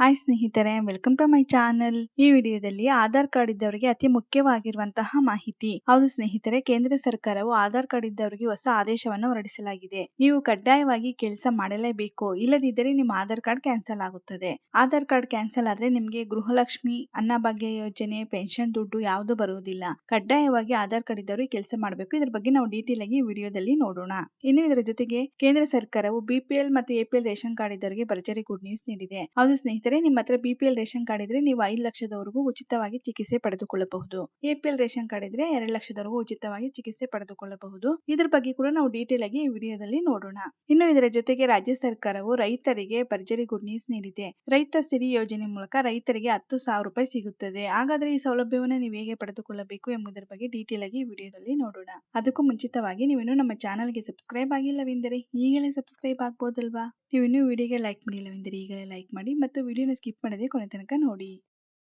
Hi ಸ್ನೇಹಿತರೆ welcome to my channel ಈ ವಿಡಿಯೋದಲ್ಲಿ ಆಧಾರ್ ಕಾರ್ಡ್ ಇದ್ದವರಿಗೆ ಅತಿ ಮುಖ್ಯವಾಗಿರುವಂತಹ ಮಾಹಿತಿ. ಹೌದು ಸ್ನೇಹಿತರೆ, ಕೇಂದ್ರ ಸರ್ಕಾರವು ಆಧಾರ್ ಕಾರ್ಡ್ ಇದ್ದವರಿಗೆ ಹೊಸ ಆದೇಶವನ್ನು ಹೊರಡಿಸಲಾಗಿದೆ. ನೀವು ಕಡ್ಡಾಯವಾಗಿ ಕೆಲಸ ಮಾಡಲೇಬೇಕು. ಇಲ್ಲದಿದ್ದರೆ ನಿಮ್ಮ ಆಧಾರ್ ಕಾರ್ಡ್ ಕ್ಯಾನ್ಸಲ್ ಆಗುತ್ತದೆ. ಆಧಾರ್ ಕಾರ್ಡ್ ಕ್ಯಾನ್ಸಲ್ ಆದ್ರೆ ನಿಮಗೆ ಗೃಹಲಕ್ಷ್ಮಿ ಅನ್ನಭಾಗ್ಯ ಯೋಜನೆ, ಪೆನ್ಷನ್ ದುಡ್ಡು ಯಾವುದು ಬರುವುದಿಲ್ಲ. ಕಡ್ಡಾಯವಾಗಿ ಆಧಾರ್ ಕಾರ್ಡ್ ಇದ್ದವರು ಕೆಲಸ ಮಾಡಬೇಕು. ಇದರ ಬಗ್ಗೆ ನಾವು ಡೀಟೇಲ್ ಆಗಿ ವಿಡಿಯೋದಲ್ಲಿ ನೋಡೋಣ. ಇನ್ನು ಇದರ ಜೊತೆಗೆ ಕೇಂದ್ರ ಸರ್ಕಾರವು ಬಿಪಿಎಲ್ ಮತ್ತು ಎಪಿಎಲ್ ರೇಷನ್ ಕಾರ್ಡ್ ಇದ್ದವರಿಗೆ ಭರ್ಜರಿ ಗುಡ್ ನ್ಯೂಸ್ ನೀಡಿದೆ. ಹೌದು ಸ್ನೇಹಿತರೆ ನಿಮ್ಮ ಹತ್ರ ಬಿಪಿಎಲ್ ರೇಷನ್ ಕಾರ್ಡ್ ಇದ್ರೆ ನೀವು ಐದು ಲಕ್ಷದವರೆಗೂ ಉಚಿತವಾಗಿ ಚಿಕಿತ್ಸೆ ಪಡೆದುಕೊಳ್ಳಬಹುದು. ಎಪಿಎಲ್ ರೇಷನ್ ಕಾರ್ಡ್ ಇದ್ರೆ ಎರಡು ಲಕ್ಷದವರೆಗೂ ಉಚಿತವಾಗಿ ಚಿಕಿತ್ಸೆ ಪಡೆದುಕೊಳ್ಳಬಹುದು. ಇದ್ರ ಬಗ್ಗೆ ಕೂಡ ನಾವು ಡೀಟೇಲ್ ಆಗಿ ಈ ವಿಡಿಯೋದಲ್ಲಿ ನೋಡೋಣ. ಇನ್ನು ಇದರ ಜೊತೆಗೆ ರಾಜ್ಯ ಸರ್ಕಾರವು ರೈತರಿಗೆ ಭರ್ಜರಿ ಗುಡ್ ನ್ಯೂಸ್ ನೀಡಿದೆ. ರೈತ ಸಿರಿ ಯೋಜನೆ ಮೂಲಕ ರೈತರಿಗೆ ಹತ್ತು ಸಾವಿರ ರೂಪಾಯಿ ಸಿಗುತ್ತದೆ. ಹಾಗಾದ್ರೆ ಈ ಸೌಲಭ್ಯವನ್ನು ನೀವು ಹೇಗೆ ಪಡೆದುಕೊಳ್ಳಬೇಕು ಎಂಬುದರ ಬಗ್ಗೆ ಡೀಟೇಲ್ ಆಗಿ ವಿಡಿಯೋದಲ್ಲಿ ನೋಡೋಣ. ಅದಕ್ಕೂ ಮುಂಚಿತವಾಗಿ ನೀವಿನ್ನು ನಮ್ಮ ಚಾನಲ್ಗೆ ಸಬ್ಸ್ಕ್ರೈಬ್ ಆಗಿಲ್ಲವೆಂದರೆ ಈಗಲೇ ಸಬ್ಸ್ಕ್ರೈಬ್ ಆಗ್ಬೋದಲ್ವಾ? ನೀವು ಇನ್ನೂ ವಿಡಿಯೋಗೆ ಲೈಕ್ ಮಾಡಿಲ್ಲವೆಂದರೆ ಈಗಲೇ ಲೈಕ್ ಮಾಡಿ ಮತ್ತು ವಿಡಿಯೋನ ಸ್ಕಿಪ್ ಮಾಡದೆ ಕೊನೆ ತನಕ ನೋಡಿ.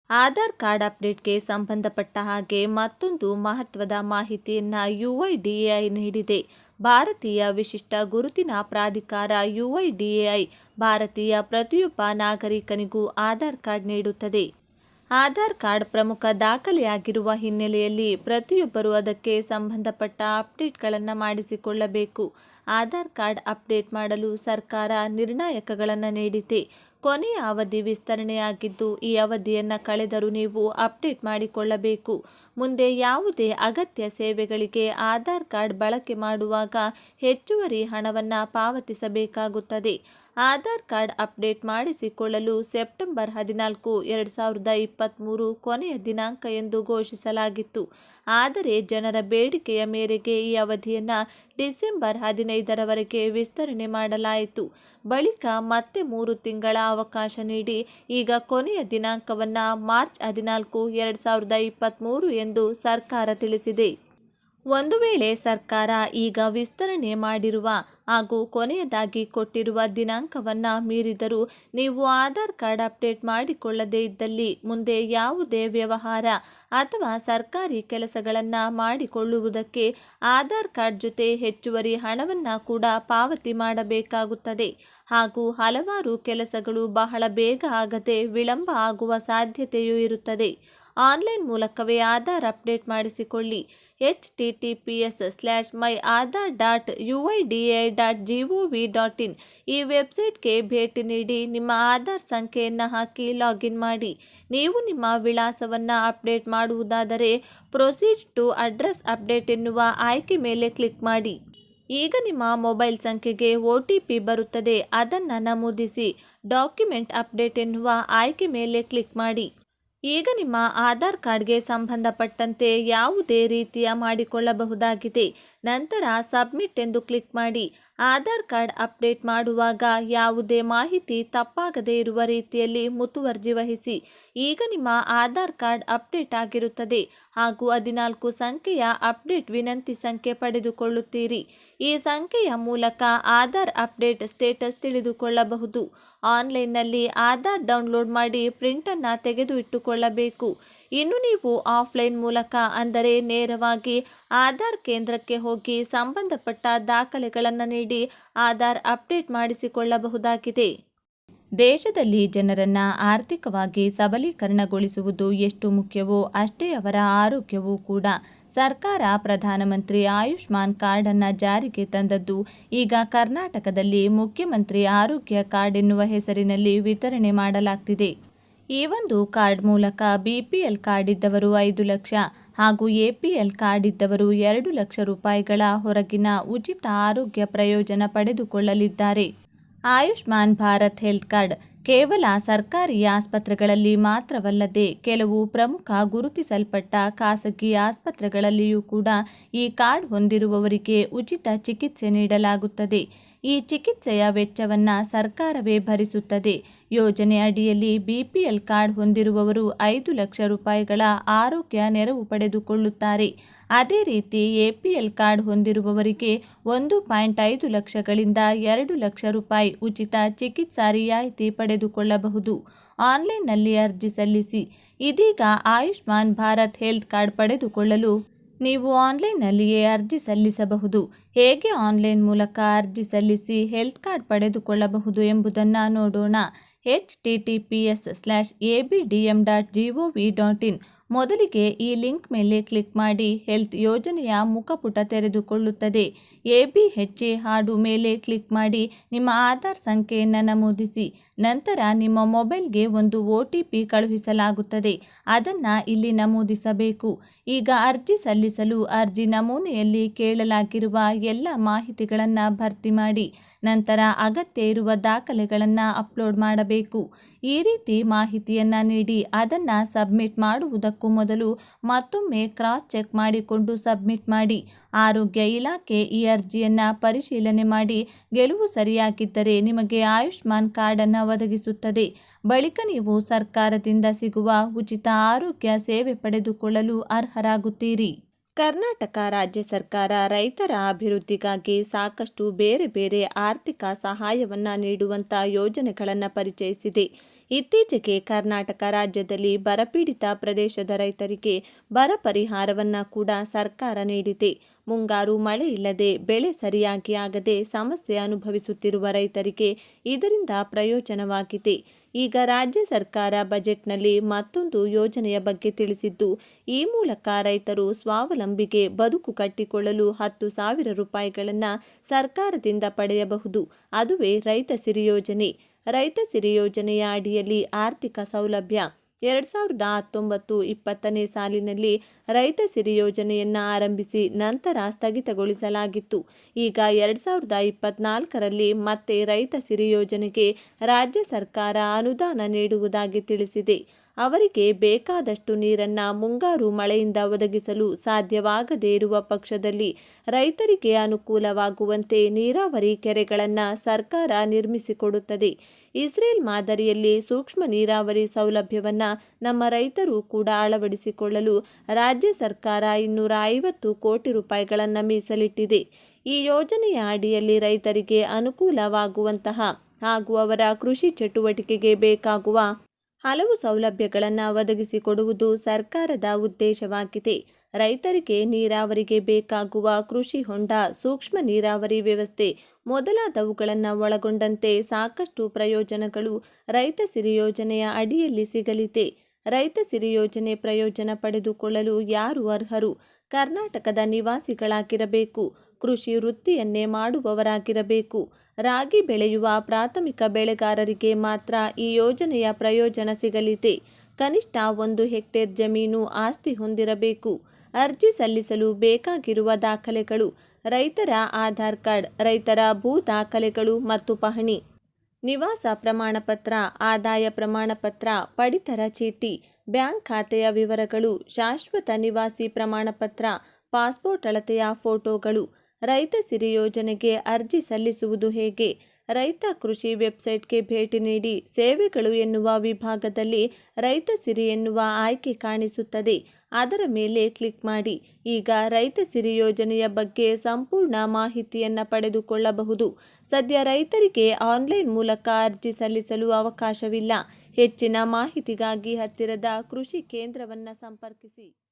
ಆಧಾರ್ ಕಾರ್ಡ್ ಅಪ್ಡೇಟ್ಗೆ ಸಂಬಂಧಪಟ್ಟ ಹಾಗೆ ಮತ್ತೊಂದು ಮಹತ್ವದ ಮಾಹಿತಿಯನ್ನು ಯುಐಡಿಎಐ ನೀಡಿದೆ. ಭಾರತೀಯ ವಿಶಿಷ್ಟ ಗುರುತಿನ ಪ್ರಾಧಿಕಾರ ಯುಐಡಿಎಐ ಭಾರತೀಯ ಪ್ರತಿಯೊಬ್ಬ ನಾಗರಿಕನಿಗೂ ಆಧಾರ್ ಕಾರ್ಡ್ ನೀಡುತ್ತದೆ. ಆಧಾರ್ ಕಾರ್ಡ್ ಪ್ರಮುಖ ದಾಖಲೆಯಾಗಿರುವ ಹಿನ್ನೆಲೆಯಲ್ಲಿ ಪ್ರತಿಯೊಬ್ಬರು ಅದಕ್ಕೆ ಸಂಬಂಧಪಟ್ಟ ಅಪ್ಡೇಟ್ಗಳನ್ನು ಮಾಡಿಸಿಕೊಳ್ಳಬೇಕು. ಆಧಾರ್ ಕಾರ್ಡ್ ಅಪ್ಡೇಟ್ ಮಾಡಲು ಸರ್ಕಾರ ನಿರ್ಣಾಯಕಗಳನ್ನು ನೀಡಿದೆ. ಕೊನೆಯ ಅವಧಿ ವಿಸ್ತರಣೆಯಾಗಿದ್ದು, ಈ ಅವಧಿಯನ್ನು ಕಳೆದರೂ ನೀವು ಅಪ್ಡೇಟ್ ಮಾಡಿಕೊಳ್ಳಬೇಕು. ಮುಂದೆ ಯಾವುದೇ ಅಗತ್ಯ ಸೇವೆಗಳಿಗೆ ಆಧಾರ್ ಕಾರ್ಡ್ ಬಳಕೆ ಮಾಡುವಾಗ ಹೆಚ್ಚುವರಿ ಹಣವನ್ನು ಪಾವತಿಸಬೇಕಾಗುತ್ತದೆ. ಆಧಾರ್ ಕಾರ್ಡ್ ಅಪ್ಡೇಟ್ ಮಾಡಿಸಿಕೊಳ್ಳಲು ಸೆಪ್ಟೆಂಬರ್ ಹದಿನಾಲ್ಕು, ಎರಡು ಸಾವಿರದ ಇಪ್ಪತ್ತ್ಮೂರು ಕೊನೆಯ ದಿನಾಂಕ ಎಂದು ಘೋಷಿಸಲಾಗಿತ್ತು. ಆದರೆ ಜನರ ಬೇಡಿಕೆಯ ಮೇರೆಗೆ ಈ ಅವಧಿಯನ್ನು ಡಿಸೆಂಬರ್ ಹದಿನೈದರವರೆಗೆ ವಿಸ್ತರಣೆ ಮಾಡಲಾಯಿತು. ಬಳಿಕ ಮತ್ತೆ ಮೂರು ತಿಂಗಳ ಅವಕಾಶ ನೀಡಿ ಈಗ ಕೊನೆಯ ದಿನಾಂಕವನ್ನು ಮಾರ್ಚ್ ಹದಿನಾಲ್ಕು, ಎರಡು ಸಾವಿರದ ಇಪ್ಪತ್ತ್ಮೂರು ಎಂದು ಸರ್ಕಾರ ತಿಳಿಸಿದೆ. ಒಂದು ವೇಳೆ ಸರ್ಕಾರ ಈಗ ವಿಸ್ತರಣೆ ಮಾಡಿರುವ ಹಾಗೂ ಕೊನೆಯದಾಗಿ ಕೊಟ್ಟಿರುವ ದಿನಾಂಕವನ್ನು ಮೀರಿದರೂ ನೀವು ಆಧಾರ್ ಕಾರ್ಡ್ ಅಪ್ಡೇಟ್ ಮಾಡಿಕೊಳ್ಳದೇ ಇದ್ದಲ್ಲಿ ಮುಂದೆ ಯಾವುದೇ ವ್ಯವಹಾರ ಅಥವಾ ಸರ್ಕಾರಿ ಕೆಲಸಗಳನ್ನು ಮಾಡಿಕೊಳ್ಳುವುದಕ್ಕೆ ಆಧಾರ್ ಕಾರ್ಡ್ ಜೊತೆ ಹೆಚ್ಚುವರಿ ಹಣವನ್ನು ಕೂಡ ಪಾವತಿ ಮಾಡಬೇಕಾಗುತ್ತದೆ. ಹಾಗೂ ಹಲವಾರು ಕೆಲಸಗಳು ಬಹಳ ಬೇಗ ಆಗದೆ ವಿಳಂಬ ಆಗುವ ಸಾಧ್ಯತೆಯೂ ಇರುತ್ತದೆ. ಆನ್ಲೈನ್ ಮೂಲಕವೇ Aadhaar update ಮಾಡಿಸಿಕೊಳ್ಳಿ. H T T P S slash my Aadhaar dot U I D A dot G O V dot in ಈ ವೆಬ್ಸೈಟ್ಗೆ ಭೇಟಿ ನೀಡಿ ನಿಮ್ಮ ಆಧಾರ್ ಸಂಖ್ಯೆಯನ್ನು ಹಾಕಿ ಲಾಗಿನ್ ಮಾಡಿ. ನೀವು ನಿಮ್ಮ ವಿಳಾಸವನ್ನು ಅಪ್ಡೇಟ್ ಮಾಡುವುದಾದರೆ ಪ್ರೊಸೀಡ್ ಟು ಅಡ್ರೆಸ್ ಅಪ್ಡೇಟ್ ಎನ್ನುವ ಆಯ್ಕೆ ಮೇಲೆ ಕ್ಲಿಕ್ ಮಾಡಿ. ಈಗ ನಿಮ್ಮ ಮೊಬೈಲ್ ಸಂಖ್ಯೆಗೆ ಒ ಟಿ ಪಿ ಬರುತ್ತದೆ. ಅದನ್ನು ನಮೂದಿಸಿ ಡಾಕ್ಯುಮೆಂಟ್ ಅಪ್ಡೇಟ್ ಎನ್ನುವ ಆಯ್ಕೆ ಮೇಲೆ ಕ್ಲಿಕ್ ಮಾಡಿ. ಈಗ ನಿಮ್ಮ ಆಧಾರ್ ಕಾರ್ಡ್ಗೆ ಸಂಬಂಧಪಟ್ಟಂತೆ ಯಾವುದೇ ರೀತಿಯ ಮಾಡಿಕೊಳ್ಳಬಹುದಾಗಿದೆ. ನಂತರ ಸಬ್ಮಿಟ್ ಎಂದು ಕ್ಲಿಕ್ ಮಾಡಿ. ಆಧಾರ್ ಕಾರ್ಡ್ ಅಪ್ಡೇಟ್ ಮಾಡುವಾಗ ಯಾವುದೇ ಮಾಹಿತಿ ತಪ್ಪಾಗದೇ ಇರುವ ರೀತಿಯಲ್ಲಿ ಮುತುವರ್ಜಿ ವಹಿಸಿ. ಈಗ ನಿಮ್ಮ ಆಧಾರ್ ಕಾರ್ಡ್ ಅಪ್ಡೇಟ್ ಆಗಿರುತ್ತದೆ. ಹಾಗೂ ಹದಿನಾಲ್ಕು ಸಂಖ್ಯೆಯ ಅಪ್ಡೇಟ್ ವಿನಂತಿ ಸಂಖ್ಯೆ ಪಡೆದುಕೊಳ್ಳುತ್ತೀರಿ. ಈ ಸಂಖ್ಯೆಯ ಮೂಲಕ ಆಧಾರ್ ಅಪ್ಡೇಟ್ ಸ್ಟೇಟಸ್ ತಿಳಿದುಕೊಳ್ಳಬಹುದು. ಆನ್ಲೈನ್ನಲ್ಲಿ ಆಧಾರ್ ಡೌನ್ಲೋಡ್ ಮಾಡಿ ಪ್ರಿಂಟನ್ನು ತೆಗೆದು ಇಟ್ಟುಕೊಳ್ಳಬೇಕು ಇನ್ನು ನೀವು ಆಫ್ಲೈನ್ ಮೂಲಕ ಅಂದರೆ ನೇರವಾಗಿ ಆಧಾರ್ ಕೇಂದ್ರಕ್ಕೆ ಹೋಗಿ ಸಂಬಂಧಪಟ್ಟ ದಾಖಲೆಗಳನ್ನು ನೀಡಿ ಆಧಾರ್ ಅಪ್ಡೇಟ್ ಮಾಡಿಸಿಕೊಳ್ಳಬಹುದಾಗಿದೆ. ದೇಶದಲ್ಲಿ ಜನರನ್ನು ಆರ್ಥಿಕವಾಗಿ ಸಬಲೀಕರಣಗೊಳಿಸುವುದು ಎಷ್ಟು ಮುಖ್ಯವೋ ಅಷ್ಟೇ ಅವರ ಆರೋಗ್ಯವೂ ಕೂಡ. ಸರ್ಕಾರ ಪ್ರಧಾನಮಂತ್ರಿ ಆಯುಷ್ಮಾನ್ ಕಾರ್ಡನ್ನು ಜಾರಿಗೆ ತಂದದ್ದು ಈಗ ಕರ್ನಾಟಕದಲ್ಲಿ ಮುಖ್ಯಮಂತ್ರಿ ಆರೋಗ್ಯ ಕಾರ್ಡ್ ಎನ್ನುವ ಹೆಸರಿನಲ್ಲಿ ವಿತರಣೆ ಮಾಡಲಾಗ್ತಿದೆ. ಈ ಒಂದು ಕಾರ್ಡ್ ಮೂಲಕ ಬಿಪಿಎಲ್ ಕಾರ್ಡ್ ಇದ್ದವರು ಐದು ಲಕ್ಷ ಹಾಗೂ ಎಪಿಎಲ್ ಕಾರ್ಡ್ ಇದ್ದವರು ಎರಡು ಲಕ್ಷ ರೂಪಾಯಿಗಳ ಹೊರಗಿನ ಉಚಿತ ಆರೋಗ್ಯ ಪ್ರಯೋಜನ ಪಡೆದುಕೊಳ್ಳಲಿದ್ದಾರೆ. ಆಯುಷ್ಮಾನ್ ಭಾರತ್ ಹೆಲ್ತ್ ಕಾರ್ಡ್ ಕೇವಲ ಸರ್ಕಾರಿ ಆಸ್ಪತ್ರೆಗಳಲ್ಲಿ ಮಾತ್ರವಲ್ಲದೆ ಕೆಲವು ಪ್ರಮುಖ ಗುರುತಿಸಲ್ಪಟ್ಟ ಖಾಸಗಿ ಆಸ್ಪತ್ರೆಗಳಲ್ಲಿಯೂ ಕೂಡ ಈ ಕಾರ್ಡ್ ಹೊಂದಿರುವವರಿಗೆ ಉಚಿತ ಚಿಕಿತ್ಸೆ ನೀಡಲಾಗುತ್ತದೆ. ಈ ಚಿಕಿತ್ಸೆಯ ವೆಚ್ಚವನ್ನು ಸರ್ಕಾರವೇ ಭರಿಸುತ್ತದೆ. ಯೋಜನೆ ಅಡಿಯಲ್ಲಿ ಬಿಪಿಎಲ್ ಕಾರ್ಡ್ ಹೊಂದಿರುವವರು ಐದು ಲಕ್ಷ ರೂಪಾಯಿಗಳ ಆರೋಗ್ಯ ನೆರವು ಪಡೆದುಕೊಳ್ಳುತ್ತಾರೆ. ಅದೇ ರೀತಿ ಎಪಿಎಲ್ ಕಾರ್ಡ್ ಹೊಂದಿರುವವರಿಗೆ ಒಂದು ಪಾಯಿಂಟ್ ಐದು ಲಕ್ಷಗಳಿಂದ ಎರಡು ಲಕ್ಷ ರೂಪಾಯಿ ಉಚಿತ ಚಿಕಿತ್ಸಾ ರಿಯಾಯಿತಿ ಪಡೆದುಕೊಳ್ಳಬಹುದು. ಆನ್ಲೈನ್ನಲ್ಲಿ ಅರ್ಜಿ ಸಲ್ಲಿಸಿ. ಇದೀಗ ಆಯುಷ್ಮಾನ್ ಭಾರತ್ ಹೆಲ್ತ್ ಕಾರ್ಡ್ ಪಡೆದುಕೊಳ್ಳಲು ನೀವು ಆನ್ಲೈನ್ನಲ್ಲಿಯೇ ಅರ್ಜಿ ಸಲ್ಲಿಸಬಹುದು. ಹೇಗೆ ಆನ್ಲೈನ್ ಮೂಲಕ ಅರ್ಜಿ ಸಲ್ಲಿಸಿ ಹೆಲ್ತ್ ಕಾರ್ಡ್ ಪಡೆದುಕೊಳ್ಳಬಹುದು ಎಂಬುದನ್ನು ನೋಡೋಣ. H T T P S slash A B D M dot G O V dot in ಮೊದಲಿಗೆ ಈ ಲಿಂಕ್ ಮೇಲೆ ಕ್ಲಿಕ್ ಮಾಡಿ ಹೆಲ್ತ್ ಯೋಜನೆಯ ಮುಖಪುಟ ತೆರೆದುಕೊಳ್ಳುತ್ತದೆ. ಎ, ಬಿ, ಹೆಚ್, ಎ ಹಾಡು ಮೇಲೆ ಕ್ಲಿಕ್ ಮಾಡಿ ನಿಮ್ಮ ಆಧಾರ್ ಸಂಖ್ಯೆಯನ್ನು ನಮೂದಿಸಿ. ನಂತರ ನಿಮ್ಮ ಮೊಬೈಲ್ಗೆ ಒಂದು ಒ ಟಿ ಪಿ ಕಳುಹಿಸಲಾಗುತ್ತದೆ. ಅದನ್ನು ಇಲ್ಲಿ ನಮೂದಿಸಬೇಕು. ಈಗ ಅರ್ಜಿ ಸಲ್ಲಿಸಲು ಅರ್ಜಿ ನಮೂನೆಯಲ್ಲಿ ಕೇಳಲಾಗಿರುವ ಎಲ್ಲ ಮಾಹಿತಿಗಳನ್ನು ಭರ್ತಿ ಮಾಡಿ. ನಂತರ ಅಗತ್ಯ ಇರುವ ದಾಖಲೆಗಳನ್ನು ಅಪ್ಲೋಡ್ ಮಾಡಬೇಕು. ಈ ರೀತಿ ಮಾಹಿತಿಯನ್ನು ನೀಡಿ ಅದನ್ನು ಸಬ್ಮಿಟ್ ಮಾಡುವುದಕ್ಕೂ ಮೊದಲು ಮತ್ತೊಮ್ಮೆ ಕ್ರಾಸ್ ಚೆಕ್ ಮಾಡಿಕೊಂಡು ಸಬ್ಮಿಟ್ ಮಾಡಿ. ಆರೋಗ್ಯ ಇಲಾಖೆ ಈ ಅರ್ಜಿಯನ್ನು ಪರಿಶೀಲನೆ ಮಾಡಿ. ಗೆಲುವು ಸರಿಯಾಗಿದ್ದರೆ ನಿಮಗೆ ಆಯುಷ್ಮಾನ್ ಕಾರ್ಡನ್ನು ಒದಗಿಸುತ್ತದೆ. ಬಳಿಕ ನೀವು ಸರ್ಕಾರದಿಂದ ಸಿಗುವ ಉಚಿತ ಆರೋಗ್ಯ ಸೇವೆ ಪಡೆದುಕೊಳ್ಳಲು ಅರ್ಹರಾಗುತ್ತೀರಿ. ಕರ್ನಾಟಕ ರಾಜ್ಯ ಸರ್ಕಾರ ರೈತರ ಅಭಿವೃದ್ಧಿಗಾಗಿ ಸಾಕಷ್ಟು ಬೇರೆ ಬೇರೆ ಆರ್ಥಿಕ ಸಹಾಯವನ್ನು ನೀಡುವಂಥ ಯೋಜನೆಗಳನ್ನು ಪರಿಚಯಿಸಿದೆ. ಇತ್ತೀಚೆಗೆ ಕರ್ನಾಟಕ ರಾಜ್ಯದಲ್ಲಿ ಬರಪೀಡಿತ ಪ್ರದೇಶದ ರೈತರಿಗೆ ಬರ ಪರಿಹಾರವನ್ನು ಕೂಡ ಸರ್ಕಾರ ನೀಡಿದೆ. ಮುಂಗಾರು ಮಳೆ ಇಲ್ಲದೆ ಬೆಳೆ ಸರಿಯಾಗಿ ಆಗದೆ ಸಮಸ್ಯೆ ಅನುಭವಿಸುತ್ತಿರುವ ರೈತರಿಗೆ ಇದರಿಂದ ಪ್ರಯೋಜನವಾಗಿದೆ. ಈಗ ರಾಜ್ಯ ಸರ್ಕಾರ ಬಜೆಟ್ನಲ್ಲಿ ಮತ್ತೊಂದು ಯೋಜನೆಯ ಬಗ್ಗೆ ತಿಳಿಸಿದ್ದು, ಈ ಮೂಲಕ ರೈತರು ಸ್ವಾವಲಂಬಿಗೆ ಬದುಕು ಕಟ್ಟಿಕೊಳ್ಳಲು ಹತ್ತು ಸಾವಿರ ರೂಪಾಯಿಗಳನ್ನು ಸರ್ಕಾರದಿಂದ ಪಡೆಯಬಹುದು. ಅದುವೇ ರೈತ ಸಿರಿ ಯೋಜನೆ. ರೈತ ಸಿರಿ ಯೋಜನೆಯ ಅಡಿಯಲ್ಲಿ ಆರ್ಥಿಕ ಸೌಲಭ್ಯ ಎರಡು ಸಾವಿರದ ಹತ್ತೊಂಬತ್ತು ಇಪ್ಪತ್ತನೇ ಸಾಲಿನಲ್ಲಿ ರೈತ ಸಿರಿ ಯೋಜನೆಯನ್ನು ಆರಂಭಿಸಿ ನಂತರ ಸ್ಥಗಿತಗೊಳಿಸಲಾಗಿತ್ತು. ಈಗ ಎರಡು ಸಾವಿರದ ಇಪ್ಪತ್ನಾಲ್ಕರಲ್ಲಿ ಮತ್ತೆ ರೈತ ಸಿರಿ ಯೋಜನೆಗೆ ರಾಜ್ಯ ಸರ್ಕಾರ ಅನುದಾನ ನೀಡುವುದಾಗಿ ತಿಳಿಸಿದೆ. ಅವರಿಗೆ ಬೇಕಾದಷ್ಟು ನೀರನ್ನು ಮುಂಗಾರು ಮಳೆಯಿಂದ ಒದಗಿಸಲು ಸಾಧ್ಯವಾಗದೇ ಇರುವ ಪಕ್ಷದಲ್ಲಿ ರೈತರಿಗೆ ಅನುಕೂಲವಾಗುವಂತೆ ನೀರಾವರಿ ಕೆರೆಗಳನ್ನು ಸರ್ಕಾರ ನಿರ್ಮಿಸಿಕೊಡುತ್ತದೆ. ಇಸ್ರೇಲ್ ಮಾದರಿಯಲ್ಲಿ ಸೂಕ್ಷ್ಮ ನೀರಾವರಿ ಸೌಲಭ್ಯವನ್ನು ನಮ್ಮ ರೈತರು ಕೂಡ ಅಳವಡಿಸಿಕೊಳ್ಳಲು ರಾಜ್ಯ ಸರ್ಕಾರ ಇನ್ನೂರ ಐವತ್ತು ಕೋಟಿ ರೂಪಾಯಿಗಳನ್ನು ಮೀಸಲಿಟ್ಟಿದೆ. ಈ ಯೋಜನೆಯ ಅಡಿಯಲ್ಲಿ ರೈತರಿಗೆ ಅನುಕೂಲವಾಗುವಂತಹ ಹಾಗೂ ಅವರ ಕೃಷಿ ಚಟುವಟಿಕೆಗೆ ಬೇಕಾಗುವ ಹಲವು ಸೌಲಭ್ಯಗಳನ್ನು ಒದಗಿಸಿಕೊಡುವುದು ಸರ್ಕಾರದ ಉದ್ದೇಶವಾಗಿದೆ. ರೈತರಿಗೆ ನೀರಾವರಿಗೆ ಬೇಕಾಗುವ ಕೃಷಿ ಹೊಂಡ, ಸೂಕ್ಷ್ಮ ನೀರಾವರಿ ವ್ಯವಸ್ಥೆ ಮೊದಲಾದವುಗಳನ್ನು ಒಳಗೊಂಡಂತೆ ಸಾಕಷ್ಟು ಪ್ರಯೋಜನಗಳು ರೈತ ಸಿರಿ ಯೋಜನೆಯ ಅಡಿಯಲ್ಲಿ ಸಿಗಲಿದೆ. ರೈತ ಸಿರಿ ಯೋಜನೆ ಪ್ರಯೋಜನ ಪಡೆದುಕೊಳ್ಳಲು ಯಾರು ಅರ್ಹರು? ಕರ್ನಾಟಕದ ನಿವಾಸಿಗಳಾಗಿರಬೇಕು. ಕೃಷಿ ವೃತ್ತಿಯನ್ನೇ ಮಾಡುವವರಾಗಿರಬೇಕು. ರಾಗಿ ಬೆಳೆಯುವ ಪ್ರಾಥಮಿಕ ಬೆಳೆಗಾರರಿಗೆ ಮಾತ್ರ ಈ ಯೋಜನೆಯ ಪ್ರಯೋಜನ ಸಿಗಲಿದೆ. ಕನಿಷ್ಠ ಒಂದು ಹೆಕ್ಟೇರ್ ಜಮೀನು ಆಸ್ತಿ ಹೊಂದಿರಬೇಕು. ಅರ್ಜಿ ಸಲ್ಲಿಸಲು ಬೇಕಾಗಿರುವ ದಾಖಲೆಗಳು, ರೈತರ ಆಧಾರ್ ಕಾರ್ಡ್, ರೈತರ ಭೂ ದಾಖಲೆಗಳು ಮತ್ತು ಪಹಣಿ, ನಿವಾಸ ಪ್ರಮಾಣಪತ್ರ, ಆದಾಯ ಪ್ರಮಾಣಪತ್ರ, ಪಡಿತರ ಚೀಟಿ, ಬ್ಯಾಂಕ್ ಖಾತೆಯ ವಿವರಗಳು, ಶಾಶ್ವತ ನಿವಾಸಿ ಪ್ರಮಾಣಪತ್ರ, ಪಾಸ್ಪೋರ್ಟ್ ಅಳತೆಯ ಫೋಟೋಗಳು ರೈತ ಸಿರಿ ಯೋಜನೆಗೆ ಅರ್ಜಿ ಸಲ್ಲಿಸುವುದು ಹೇಗೆ? ರೈತ ಕೃಷಿ ವೆಬ್ಸೈಟ್ಗೆ ಭೇಟಿ ನೀಡಿ ಸೇವೆಗಳು ಎನ್ನುವ ವಿಭಾಗದಲ್ಲಿ ರೈತ ಸಿರಿ ಎನ್ನುವ ಆಯ್ಕೆ ಕಾಣಿಸುತ್ತದೆ. ಅದರ ಮೇಲೆ ಕ್ಲಿಕ್ ಮಾಡಿ. ಈಗ ರೈತ ಸಿರಿ ಯೋಜನೆಯ ಬಗ್ಗೆ ಸಂಪೂರ್ಣ ಮಾಹಿತಿಯನ್ನು ಪಡೆದುಕೊಳ್ಳಬಹುದು. ಸದ್ಯ ರೈತರಿಗೆ ಆನ್ಲೈನ್ ಮೂಲಕ ಅರ್ಜಿ ಸಲ್ಲಿಸಲು ಅವಕಾಶವಿಲ್ಲ. ಹೆಚ್ಚಿನ ಮಾಹಿತಿಗಾಗಿ ಹತ್ತಿರದ ಕೃಷಿ ಕೇಂದ್ರವನ್ನು ಸಂಪರ್ಕಿಸಿ.